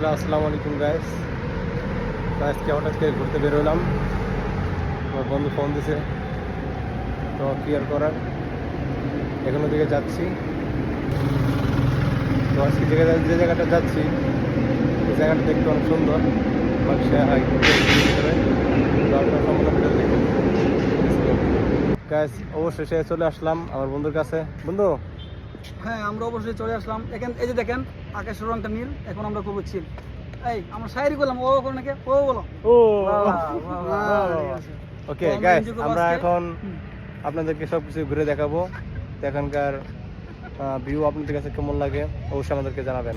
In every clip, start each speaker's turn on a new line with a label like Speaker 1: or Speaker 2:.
Speaker 1: Hello আসসালামু আলাইকুম guys তো হঠাৎ করে ঘুরতে বেরোলাম আমার বন্ধু ফোন দিছে। তো ক্লিয়ার করার? এখনও দিকে যাচ্ছি। তো আজকে যে যে জায়গাটা যাচ্ছি, এই জায়গাটা দেখতে অনেক সুন্দর। মানুষে হাই ভিতরে গাইস অবশেষে চলে আসলাম আমার বন্ধুর কাছে। বন্ধু?
Speaker 2: হ্যাঁ আমরা অবশ্যই চলে আসলাম। এখান এই যে দেখেন আকাশের রংটা নীল এখন আমরা করব চিল এই আমরা শায়রি করলাম ও করে নাকি? ও বলো।
Speaker 1: ও। ওকে গাইস আমরা এখন আপনাদেরকে সব কিছু ঘুরে দেখাবো। এখানকার ভিউ আপনাদের কাছে কেমন লাগে অবশ্যই আমাদেরকে জানাবেন।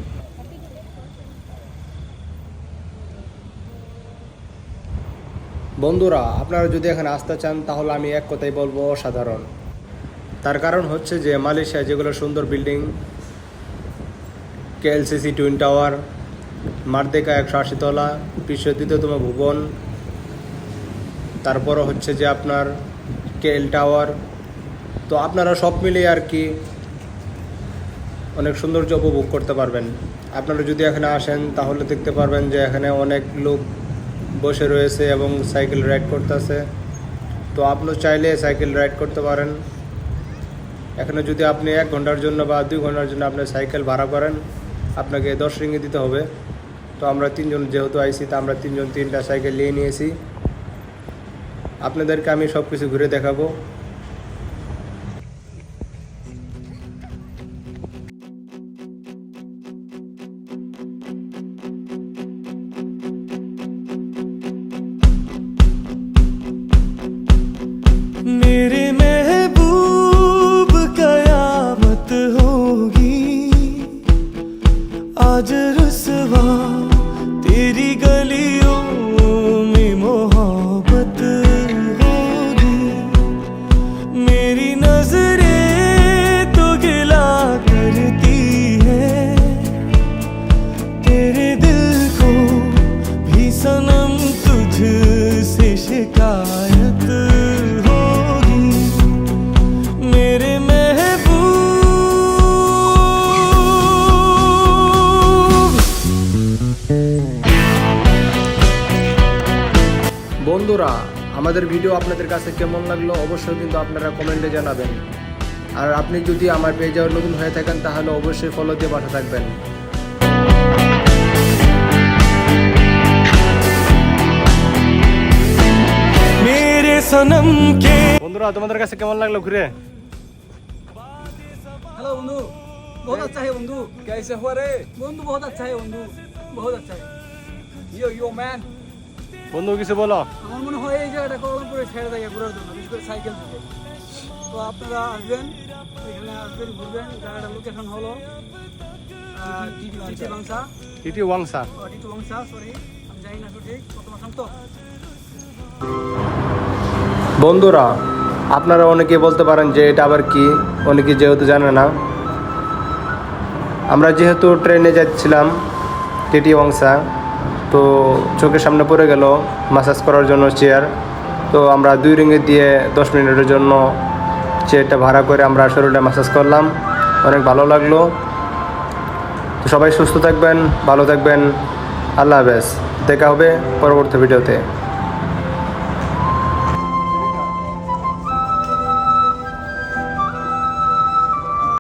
Speaker 1: বন্ধুরা আপনারা যদি এখানে আসতে চান তাহলে আমি এক কথাই বলব অসাধারণ। তার কারণ হচ্ছে যে মালয়েশিয়া যেগুলো সুন্দর building KLCC twin tower, Merdeka একশো আশি তলা বিশ্বের দ্বিতীয়তম ভুবন। তারপরও হচ্ছে যে আপনার কেএল টাওয়ার। তো আপনারা সব মিলিয়ে আর কি অনেক সৌন্দর্য উপভোগ করতে পারবেন। আপনারা যদি এখানে আসেন, তাহলে দেখতে পারবেন যে এখানে অনেক লোক বসে রয়েছে এবং সাইকেল রাইড করতেছে। তো আপনিও চাইলে সাইকেল রাইড করতে পারেন। এখানে যদি আপনি এক ঘণ্টার জন্য বা দুই ঘণ্টার জন্য আপনি সাইকেল ভাড়া করেন আপনাকে দশ রিঙ্গি দিতে হবে তো আমরা তিনজন যেহেতু আইছি তা আমরা তিনজন তিনটা সাইকেল নিয়ে নিয়েছি আপনাদেরকে আমি সব কিছু ঘুরে দেখাবো
Speaker 3: मेरे महबूब acırısı var.
Speaker 1: বন্ধুরা আমাদের ভিডিও আপনাদের কাছে কেমন লাগল অবশ্যই কিন্তু আপনারা কমেন্টে জানাবেন। আর আপনি যদি আমার পেজে নতুন হয়ে থাকেন তাহলে অবশ্যই ফলো দিয়ে পাঠা থাকবেন। বন্ধুরা তোমাদের কাছে কেমন লাগল ঘুরে?
Speaker 2: হ্যালো বন্ধু বহুত আচ্ছা হ্যাঁ
Speaker 4: বন্ধু। কেসে হুয়া
Speaker 2: রে বন্ধু বহুত আচ্ছা হ্যাঁ বন্ধু বহু আচ্ছা।
Speaker 4: ইউ ইউ ম্যান
Speaker 1: বন্ধু কিছু বলো?
Speaker 2: আমার মনে হয় এই জায়গাটা কলমপুরে ছেড়ে দেয় ঘোরার জন্য বিশেষ করে সাইকেল থেকে। তো আপনারা আসবেন এখানে আসবেন ঘুরবেন জায়গাটার লোকেশন হলো Titiwangsa.
Speaker 1: Titiwangsa
Speaker 2: Titiwangsa sorry আমি জানি না সঠিক কত মাসাম তো
Speaker 1: বন্ধুরা আপনারা অনেকে বলতে পারেন যে এটা আবার কি অনেকে যেহেতু জানে না। আমরা যেহেতু ট্রেনে যাচ্ছিলাম টিটি ওয়াংসা তো চোখের সামনে পড়ে গেল মাসাজ করার জন্য চেয়ার তো আমরা দুই রিঙ্গে দিয়ে দশ মিনিটের জন্য চেয়ারটা ভাড়া করে আমরা শরীরটা মাসাজ করলাম। অনেক ভালো লাগল। তো সবাই সুস্থ থাকবেন, ভালো থাকবেন। আল্লাহ হাফেজ। দেখা হবে পরবর্তী ভিডিওতে।